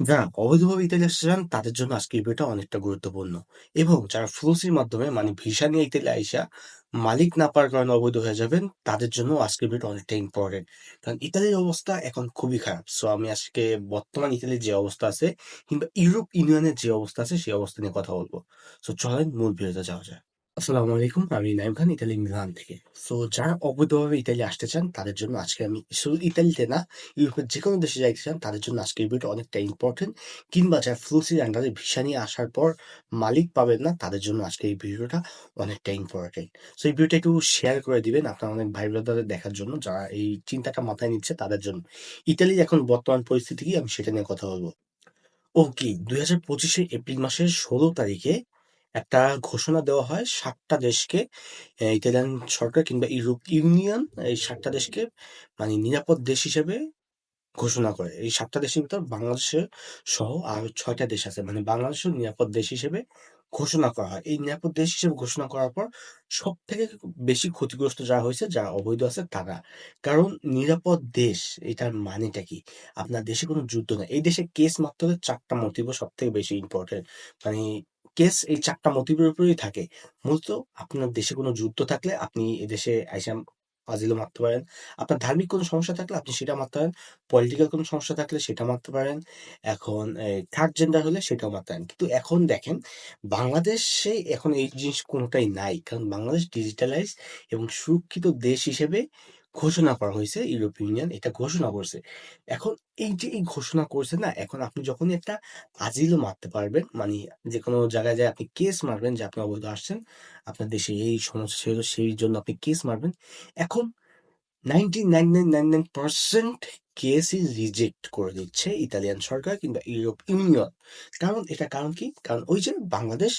যারা অবৈধভাবে ইতালি আসতে চান, তাদের জন্য আজকে ভিডিওটা অনেকটা গুরুত্বপূর্ণ। এবং যারা ফ্লুসির মাধ্যমে মানে ভিসা নিয়ে ইতালি আইসা, মালিক না পাওয়ার কারণে অবৈধ হয়ে যাবেন, তাদের জন্য আজকের ভিডিওটা অনেকটা ইম্পর্টেন্ট কারণ ইতালির অবস্থা এখন খুবই খারাপ। সো আমি আজকে বর্তমান ইতালির যে অবস্থা আছে, কিংবা ইউরোপ ইউনিয়নের যে অবস্থা আছে, সেই অবস্থা নিয়ে কথা বলব। সো চলেন মূল ভিডিওতে যাওয়া যায় আসসালামু আলাইকুম, আমি নাইম খান, ইতালি মিলান থেকে। সো যারা অবৈধভাবে ইতালি আসতে চান, তাদের জন্য আজকে আমি শুধু ইতালিতে না, ইউরোপের যে কোনো দেশে যাইতে চান, তাদের জন্য আজকের ভিডিও অনেকটা ইম্পর্টেন্ট কিংবা যারা ফ্লুসির আন্ডারে ভিসা নিয়ে আসার পর মালিক পাবেন না, তাদের জন্য আজকে এই ভিডিওটা অনেকটা ইম্পর্টেন্ট সো এই ভিডিওটা একটু শেয়ার করে দিবেন আপনার অনেক ভাই ব্রাদারদের দেখার জন্য, যারা এই চিন্তাটা মাথায় নিচ্ছে, তাদের জন্য। ইতালির এখন বর্তমান পরিস্থিতি কি? আমি সেটা নিয়ে কথা বলব। ওকে দুই হাজার পঁচিশে এপ্রিল মাসের ষোলো তারিখে একটা ঘোষণা দেওয়া হয় সাতটা দেশকে ইতালিয়ান সরকার কিংবা ইউরোপ ইউনিয়ন এই সাতটা দেশকে মানে নিরাপদ দেশ হিসেবে ঘোষণা করে। এই সাতটা দেশের ভিতর বাংলাদেশের সহ আর ছয়টা দেশ আছে। মানে বাংলাদেশও নিরাপদ দেশ হিসেবে ঘোষণা করা হয়। এই নিরাপদ দেশ হিসেবে ঘোষণা করার পর সব থেকে বেশি ক্ষতিগ্রস্ত যারা হয়েছে, যারা অবৈধ আছে, তারা। কারণ নিরাপদ দেশ, এটার মানেটা কি? আপনার দেশে কোনো যুদ্ধ নেই। এই দেশে কেস মাত্র চারটা মোটিভ সব থেকে বেশি ইম্পর্টেন্ট মানে কেস এই চারটা মোটিভের উপরেই থাকে। মূলত আপনার দেশে কোনো যুদ্ধ থাকলে আপনি এদেশে আইসাম আজিলও মারতে পারেন। আপনার ধার্মিক কোনো সমস্যা থাকলে আপনি সেটা মারতে পারেন। পলিটিক্যাল কোনো সমস্যা থাকলে সেটা মারতে পারেন। এখন থার্ড জেন্ডার হলে সেটাও মারতে পারেন। কিন্তু এখন দেখেন, বাংলাদেশে এখন এই জিনিস কোনোটাই নাই। কারণ বাংলাদেশ ডিজিটালাইজ এবং সুরক্ষিত দেশ হিসেবে ঘোষণা করা হয়েছে ইউরোপিয়ান ইউনিয়ন এটা ঘোষণা করছে। এখন এই যে এই ঘোষণা করছে না, এখন আপনি যখনই একটা আজিলও মারতে পারবেন মানে যে কোনো জায়গায় যায় আপনি কেস মারবেন যে আপনি অবৈধ আসছেন, আপনার দেশে এই সমস্যা ছিল, সেই জন্য আপনি কেস মারবেন। এখন ninety nine nine nine nine percent কেসই reject করে দিচ্ছে ইতালিয়ান সরকার কিংবা ইউরোপ ইউনিয়ন। কারণ, এটা কারণ কি? কারণ ওই যে বাংলাদেশ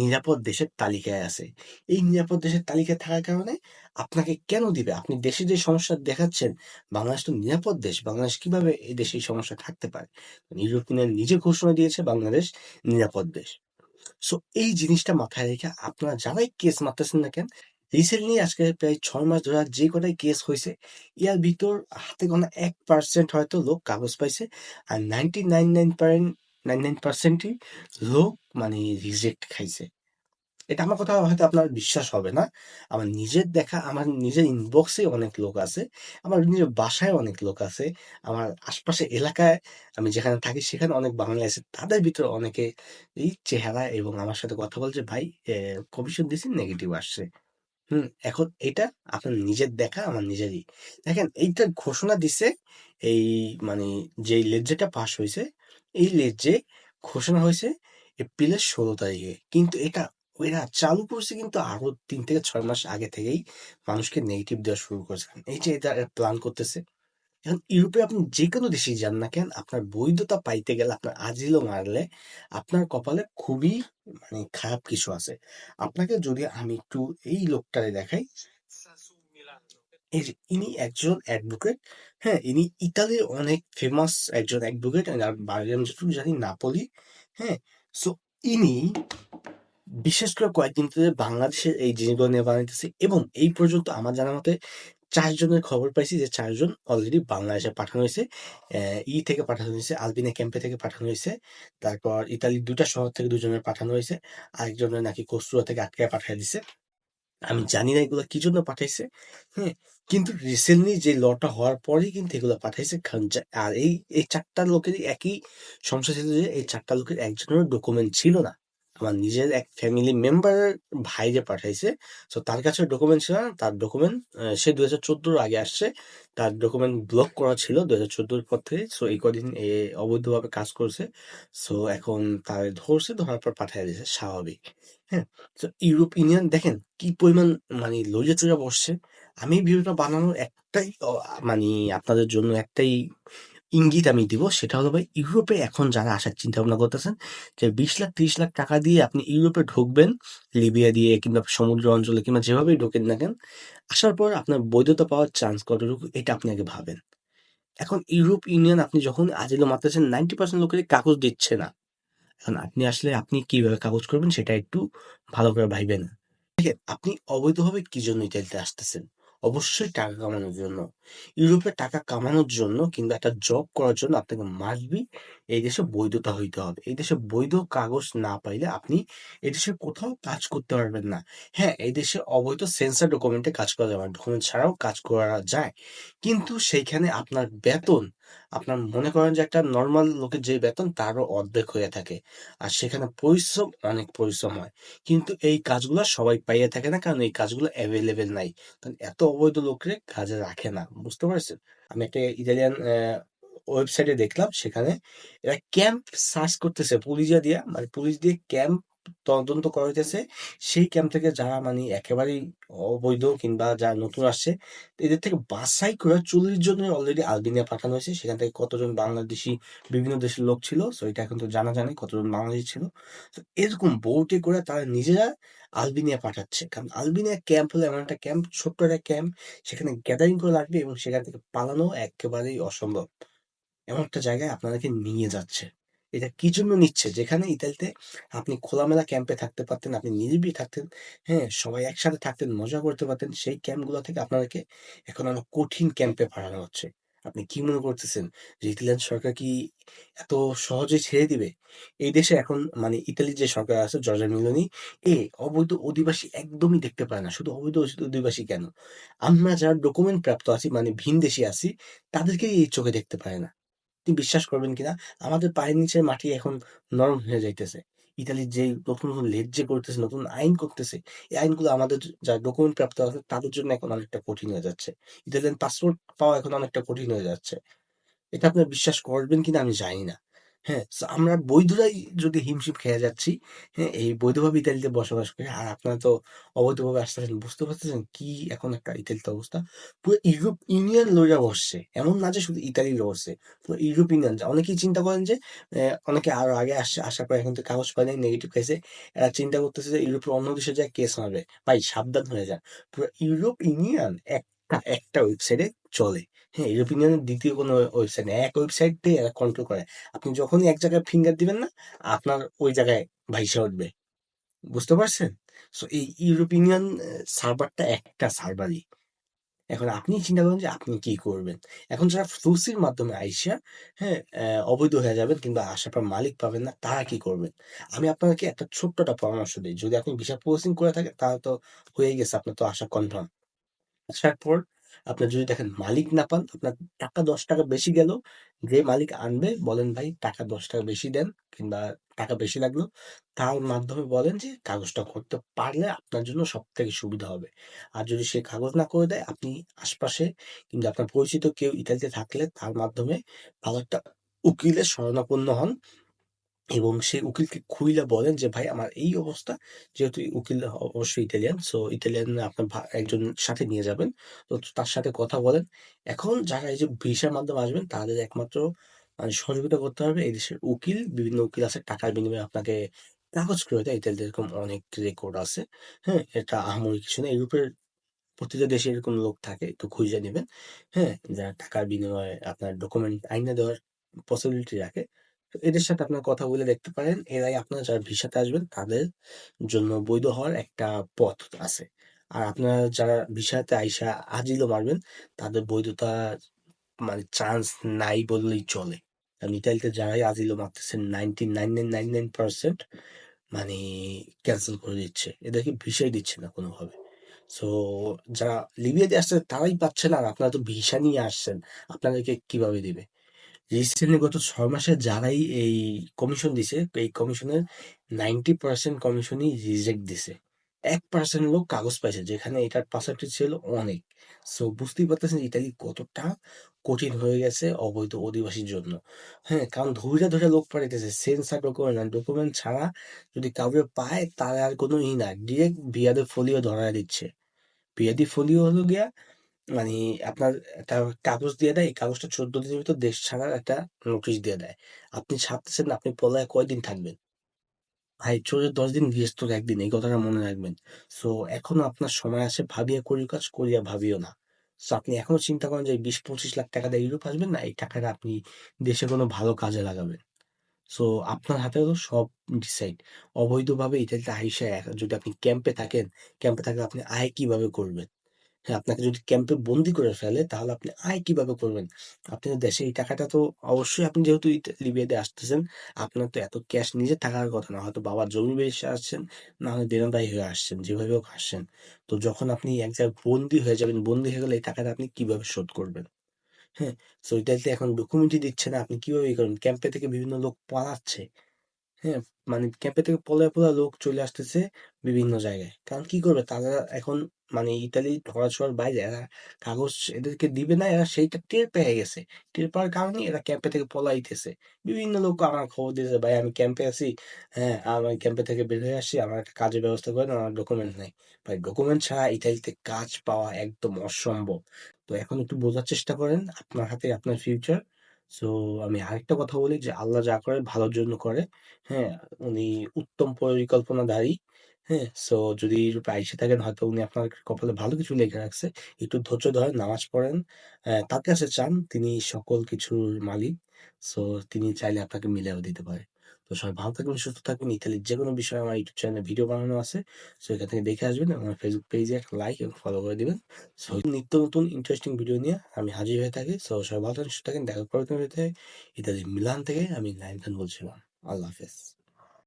নিরাপদ দেশের তালিকায় আছে। এই নিরাপদ দেশের তালিকায় থাকার কারণে আপনাকে কেন দিবে? আপনি দেশে যে সমস্যা দেখাচ্ছেন, বাংলাদেশ তো নিরাপদ দেশ, বাংলাদেশ কীভাবে এই দেশে এই সমস্যা থাকতে পারে? ইউরোপ ইউনিয়ন নিজে ঘোষণা দিয়েছে, বাংলাদেশ নিরাপদ দেশ। সো এই জিনিসটা মাথায় রেখে আপনারা যারাই কেস মারতেছেন না কেন রিসেন্টলি আজকে প্রায় ছয় মাস ধরে যে কটাই কেস হয়েছে ইয়ার ভিতর হাতে গোনা এক পার্সেন্ট হয়তো লোক কাগজ পাইছে, আর ninety nine nine nine nine পার্সেন্টই লোক মানে রিজেক্ট খাইছে। এটা আমার কথা হয়তো আপনার বিশ্বাস হবে না। আমার নিজের দেখা, আমার নিজের ইনবক্সে অনেক লোক আছে, আমার নিজের বাসায় অনেক লোক আছে, আমার আশপাশে এলাকায় আমি যেখানে থাকি সেখানে অনেক বাঙালি আছে, তাদের ভিতরে অনেকে এই চেহারা এবং আমার সাথে কথা বলছে, ভাই কমিশন দিছি নেগেটিভ আসছে? হুম, এখন এটা আপনার নিজের দেখা, আমার নিজেরই। দেখেন এইটা ঘোষণা দিছে, এই মানে যে লেজ্জেটা পাস হয়েছে এই লেজ্জে ঘোষণা হয়েছে এপ্রিলের ষোলো তারিখে। কিন্তু এটা এরা চালু করছে কিন্তু আরও তিন থেকে ছয় মাস আগে থেকেই মানুষকে নেগেটিভ দেওয়া শুরু করেছে। এই যে এটা প্ল্যান করতেছে, এখন ইউরোপে আপনি যে কোনো দেশেই যান না কেন, আপনার বৈধতা পাইতে গেলে আপনার আজিলও মারলে আপনার কপালে খুবই মানে খারাপ কিছু আছে। আপনাকে যদি আমি একটু এই লোকটারে দেখাই ইনি একজন অ্যাডভোকেট হ্যাঁ ইনি ইতালির অনেক ফেমাস একজন অ্যাডভোকেট আর যতটুকু জানি, নাপোলি হ্যাঁ সো ইনি বিশেষ করে কয়েকদিন ধরে বাংলাদেশের এই জিনিসগুলো নিয়ে বানাইতেছে এবং এই পর্যন্ত আমার জানা মতে চারজনের খবর পাইছি যে চারজন অলরেডি বাংলাদেশে পাঠানো হয়েছে। ই থেকে পাঠানো হয়েছে, আলবিনা ক্যাম্পে থেকে পাঠানো হয়েছে। তারপর ইতালির দুটা শহর থেকে দুজনের পাঠানো হয়েছে। আরেকজনের নাকি কস্তুরা থেকে আটকে পাঠিয়ে দিছে। আমি জানি না এগুলো কি জন্য পাঠাইছে হ্যাঁ কিন্তু রিসেন্টলি যে লটা হওয়ার পরে কিন্তু এগুলো পাঠাইছে আর এই এই চারটা লোকের একই সমস্যা ছিল যে এই চারটা লোকের একজনের ডকুমেন্ট ছিল না। আমার নিজের এক ফ্যামিলি মেম্বার ভাই যে পাঠাইছে তো তার কাছে ডকুমেন্ট ছিল না, তার ডকুমেন্ট সে দু হাজার চোদ্দোর আগে আসছে, তার ডকুমেন্ট ব্লক করা ছিল দু হাজার চোদ্দোর পর থেকে সো এই কদিন এ অবৈধভাবে কাজ করছে সো এখন তার ধরছে, ধরার পর পাঠিয়ে দিয়েছে, স্বাভাবিক হ্যাঁ তো ইউরোপ ইউনিয়ন দেখেন কি পরিমাণ মানে লজ্জা চড়া বসছে, আমি ভিডিওটা বানানোর একটাই মানে আপনাদের জন্য একটাই ইঙ্গিত আমি দিব, সেটা হলো ভাই ইউরোপে এখন যারা আসার চিন্তা ভাবনা করতেছেন যে বিশ লাখ, ত্রিশ লাখ টাকা দিয়ে আপনি ইউরোপে ঢুকবেন, লিবিয়া দিয়ে কিংবা সমুদ্র অঞ্চলে কিংবা যেভাবেই ঢোকেন না কেন, আসার পর আপনার বৈধতা পাওয়ার চান্স কতটুকু এটা আপনি আগে ভাবেন। এখন ইউরোপ ইউনিয়ন আপনি যখন আজিলো মারতেছেন নাইনটি পার্সেন্ট লোকের কাগজ দিচ্ছে না। এখন আপনি আসলে আপনি কীভাবে কাগজ করবেন সেটা একটু ভালো করে ভাইবেন। আপনি অবৈধভাবে কি জন্য ইতালিতে আসতেছেন? অবশ্যই টাকা কামানোর জন্য। ইউরোপে টাকা কামানোর জন্য কিংবা একটা জব করার জন্য আপনাকে মাস্ট বি এই দেশে বৈধতা হইতে হবে। এই দেশে বৈধ কাগজ না পাইলে আপনি এদেশে কোথাও কাজ করতে পারবেন না। হ্যাঁ, এই দেশে অবৈধ সেন্সার ডকুমেন্টে কাজ করা যাবে ডকুমেন্ট ছাড়াও কাজ করা যায়। কিন্তু সেইখানে আপনার বেতন আপনার মনে করেন যে একটা নরমাল লোকের যে বেতন তারও অর্ধেক হয়ে থাকে। আর সেখানে পরিশ্রম অনেক পরিশ্রম হয়। কিন্তু এই কাজগুলো সবাই পাইয়া থাকে না কারণ এই কাজগুলো অ্যাভেলেবেল নাই। কারণ এত অবৈধ লোকরে কাজে রাখে না। বুঝতে পারছেন? আমি একটা ইতালিয়ান ওয়েবসাইটে দেখলাম সেখানে এরা ক্যাম্প সার্চ করতেছে পুলিশা দিয়ে মানে পুলিশ দিয়ে ক্যাম্প তদন্ত করা হইতেছে। সেই ক্যাম্প থেকে যারা মানে একেবারেই অবৈধ কিংবা যারা নতুন আসছে এদের থেকে বাছাই করে ৪০ জনের অলরেডি আলবেনিয়া পাঠানো হয়েছে। সেখান থেকে কতজন বাংলাদেশী বিভিন্ন দেশের লোক ছিল। সো এটা এখন তো জানা নাই কতজন বাংলাদেশী ছিল। তো এরকম বোটে করে তারা নিজেরা আলবেনিয়া পাঠাচ্ছে। কারণ আলবেনিয়া ক্যাম্প হলো এমন একটা ক্যাম্প, ছোট্ট একটা ক্যাম্প। সেখানে গ্যাদারিং করে লাগবে এবং সেখান থেকে পালানো একেবারেই অসম্ভব। এমন একটা জায়গায় আপনাদেরকে নিয়ে যাচ্ছে। এটা কি জন্য নিচ্ছে? যেখানে ইতালিতে আপনি খোলামেলা ক্যাম্পে থাকতে পারতেন, আপনি নিরিবিলি থাকতেন, হ্যাঁ? সবাই একসাথে থাকতেন, মজা করতে পারতেন। সেই ক্যাম্পগুলো থেকে আপনাদেরকে এখন অনেক কঠিন ক্যাম্পে পাঠানো হচ্ছে। আপনি কি মনে করতেছেন যে ইতালিয়ান সরকার কি এত সহজে ছেড়ে দিবে? এই দেশে এখন মানে ইতালির যে সরকার আছে জর্জা মেলোনি এ অবৈধ অধিবাসী একদমই দেখতে পায় না। শুধু অবৈধ অধিবাসী কেন? আমরা যারা ডকুমেন্ট প্রাপ্ত আছি মানে ভিনদেশী আছি তাদেরকেই এই চোখে দেখতে পায় না। আপনি বিশ্বাস করবেন কিনা আমাদের পায়ের নিচের মাটি এখন নরম হয়ে যাইতেছে। ইতালির যে নতুন, নতুন লেজ যে করতেছে, নতুন আইন করতেছে, এই আইনগুলো আমাদের যা ডকুমেন্ট প্রাপ্ত আছে তাদের জন্য এখন অনেকটা কঠিন হয়ে যাচ্ছে। ইতালিয়ান পাসপোর্ট পাওয়া এখন অনেকটা কঠিন হয়ে যাচ্ছে। এটা আপনার বিশ্বাস করবেন কিনা আমি জানি না। হ্যাঁ? আমরা বৈধরাই যদি হিমশিম খেয়ে যাচ্ছি, হ্যাঁ? এই বৈধভাবে ইতালিতে বসবাস করে আর আপনারা তো অবৈধভাবে আসতেছেন। বুঝতে পারতেছেন কি এখন একটা ইতালিতে অবস্থা? পুরো ইউরোপ ইউনিয়ন লইয়া বসছে। এমন না যে শুধু ইতালি বসছে পুরো ইউরোপ ইউনিয়ন অনেকেই চিন্তা করেন যে অনেকে আরও আগে আসছে, আসার পর এখন তো কাগজ পায় নাই, নেগেটিভ খাইছে। এরা চিন্তা করতেছে যে ইউরোপের অন্য দেশে যেয়ে কেস মারবে। ভাই সাবধান হয়ে যান। পুরো ইউরোপ ইউনিয়ন একটা একটা ওয়েবসাইটে চলে। হ্যাঁ, ইউরোপ ইউনিয়নের দ্বিতীয় কোনো ওয়েবসাইট নেই। এক ওয়েবসাইট দিয়ে এরা কন্ট্রোল করে। আপনি যখনই এক জায়গায় ফিঙ্গার দিবেন না, আপনার ওই জায়গায় ভাইসা উঠবে। বুঝতে পারছেন? সো এই ইউরোপ ইউনিয়ন সার্ভারটা একটা সার্ভারই। এখন আপনি চিন্তা করেন যে আপনি কি করবেন? এখন যারা ফ্লুসির মাধ্যমে আইসা, হ্যাঁ? অবৈধ হয়ে যাবেন কিংবা আসার পর মালিক পাবেন না, তারা কি করবেন? আমি আপনাকে একটা ছোট্ট একটা পরামর্শ দিই যদি আপনি ভিসা প্রসেসিং করে থাকেন তাহলে তো হয়েই গেছে, আপনার তো আসা কনফার্ম। আসার পর আপনার যদি দেখেন মালিক না পান, আপনার টাকা ৳১০ বেশি গেল। যে মালিক আনবে বলেন, "ভাই টাকা ৳১০ বেশি দেন কিংবা টাকা বেশি লাগল।" তার মাধ্যমে বলেন যে কাগজটা করতে পারলে আপনার জন্য সব থেকে সুবিধা হবে। আর যদি সে কাগজ না করে দেয়, আপনি আশপাশে কিংবা আপনার পরিচিত কেউ ইতালিতে থাকলে তার মাধ্যমে ভালো একটা উকিলের শরণাপন্ন হন। এবং সেই উকিলকে খুইলা বলেন যে, "ভাই আমার এই অবস্থা।" যেহেতু উকিল অবশ্যই ইতালিয়ান। সো ইতালিয়ান আপনার একজন সাথে নিয়ে যাবেন। তো তার সাথে কথা বলেন। এখন যারা এই যে ভিসার মাধ্যমে আসবেন তাদের একমাত্র মানে সহযোগিতা করতে হবে এই দেশের উকিল। বিভিন্ন উকিল আছে টাকার বিনিময়ে আপনাকে কাগজ করে দেয়। ইতালিতে এরকম অনেক রেকর্ড আছে। হ্যাঁ? এটা আহামরি কিছু না। ইউরোপের প্রতিটা দেশে এরকম লোক থাকে। একটু খুঁজে নেবেন হ্যাঁ? যারা টাকার বিনিময়ে আপনার ডকুমেন্ট আইনা দেওয়ার পসিবিলিটি রাখে। এদের সাথে আপনার কথা বলে দেখতে পারেন। এরাই আপনারা যারা ভিসাতে আসবেন, তাদের জন্য বৈধ হওয়ার একটা পথ আছে। আর আপনারা যারা ভিসাতে আইসা আজিলও মারবেন, তাদের বৈধতা মানে চান্স নাই বললেই চলে। কারণ ইতালিতে যারাই আজিলো মারতেছেন 99.999% মানে ক্যান্সেল করে দিচ্ছে। এদেরকে ভিসাই দিচ্ছে না কোনোভাবে। সো যারা লিবিয়াতে আসছে, তারাই পাচ্ছে না আর আপনারা তো ভিসা নিয়ে আসছেন। আপনাদেরকে কীভাবে দিবে? রিসেন্টলি গত ছয় মাসে যারাই এই কমিশন দিছে, এই কমিশনের 90% কমিশনই রিজেক্ট দিছে। এক পার্সেন্ট লোক কাগজ পাইছে যেখানে এটার পার্সেন্টেজ ছিল অনেক। সো বুঝতেই পারতেছেন ইতালি কতটা কঠিন হয়ে গেছে অবৈধ অধিবাসীর জন্য। হ্যাঁ? কারণ ধইরা, ধরে লোক পাঠাইতেছে। সেন্সার ডকুমেন্ট না, ডকুমেন্ট ছাড়া যদি কাউকে পায় তার আর কোনো ই না। ডিরেক্ট the folio ধরায় দিচ্ছে। the folio হলো গিয়া মানে আপনার একটা কাগজ দিয়ে দেয়। এই কাগজটা ১৪ দিনের ভিতর দেশ ছাড়ার একটা নোটিশ দিয়ে দেয়। আপনি ছাড়তেছেন না, আপনি পলায়ে কয়দিন থাকবেন? ভাই চোরের ১০ দিন গৃহস্থর ১ দিন। এই কথাটা মনে রাখবেন। সো এখনও আপনার সময় আছে ভাবিয়া করিও কাজ, করিয়া ভাবিও না। সো আপনি এখনও চিন্তা করেন যে ২০-২৫ লাখ টাকা দিয়ে ইউরোপ আসবেন না, এই টাকাটা আপনি দেশে কোনো ভালো কাজে লাগাবেন। সো আপনার হাতে হলো সব ডিসাইড। অবৈধভাবে ইতালিতে আইসা যদি আপনি ক্যাম্পে থাকেন, ক্যাম্পে থাকলে আপনি আয় কীভাবে করবেন? হ্যাঁ, আপনাকে যদি ক্যাম্পে বন্দি করে ফেলে তাহলে আপনি আয় কীভাবে করবেন? আপনার দেশে এই টাকাটা তো অবশ্যই আপনি যেহেতু লিবিয়াতে আসতেছেন, আপনার তো এত ক্যাশ নিজে থাকার কথা না। হয়তো বাবার জমি বেচে আসছেন, না হয় দেনাদায়ী হয়ে আসছেন। যেভাবে হোক আসছেন। তো যখন আপনি এক জায়গায় বন্দি হয়ে যাবেন, বন্দি হয়ে গেলে এই টাকাটা আপনি কীভাবে শোধ করবেন? হ্যাঁ? সো এটাতে এখন ডকুমেন্টই দিচ্ছে না। আপনি কীভাবে করবেন? ক্যাম্পে থেকে বিভিন্ন লোক পালাচ্ছে। হ্যাঁ, মানে ক্যাম্পে থেকে পলায়ে, পলায়ে লোক চলে আসতেছে বিভিন্ন জায়গায়। কারণ কি করবে? তারা এখন মানে ইতালি ধরা-ছোঁয়ার বাইরে এরা কাগজ এদেরকে দিবে না, এরা সেইটা টের পেয়ে গেছে। টের পাওয়ার কারণেই এরা ক্যাম্পে থেকে পলাইতেছে। বিভিন্ন লোক আমার খবর দিয়েছে, "ভাই আমি ক্যাম্পে আছি, হ্যাঁ, আমি ক্যাম্পে থেকে বের হয়ে আসছি, আমার একটা কাজের ব্যবস্থা করেন, আমার ডকুমেন্ট নাই।" ভাই ডকুমেন্ট ছাড়া ইতালিতে কাজ পাওয়া একদম অসম্ভব। তো এখন একটু বোঝার চেষ্টা করেন, আপনার হাতে আপনার ফিউচার। সো আমি আরেকটা কথা বলি যে আল্লাহ যা করে ভালোর জন্য করে। হ্যাঁ, উনি উত্তম পরিকল্পনাধারী। হ্যাঁ? সো যদি আইসে থাকেন হয়তো উনি আপনার কপালে ভালো কিছু লেখা রাখছে। একটু ধৈর্য ধরেন, নামাজ পড়েন, তার কাছে চান, তিনি সকল কিছুর মালিক। সো তিনি চাইলে আপনাকে মিলেও দিতে পারে। তো সবাই ভালো থাকবেন, সুস্থ থাকবেন। ইতালির যেকোনো বিষয়ে আমার ইউটিউব চ্যানেলে ভিডিও বানানো আছে। সো এখান থেকে দেখে আসবেন। আমার ফেসবুক পেজে একটা লাইক এবং ফলো করে দেবেন সো নিত্য নতুন ইন্টারেস্টিং ভিডিও নিয়ে আমি হাজির হয়ে থাকি। সো সবাই ভালো থাকেন, সুস্থ থাকেন। দেখা করতে ইতালির মিলান থেকে আমি নাইন খান বলছিলাম। আল্লাহ হাফেজ।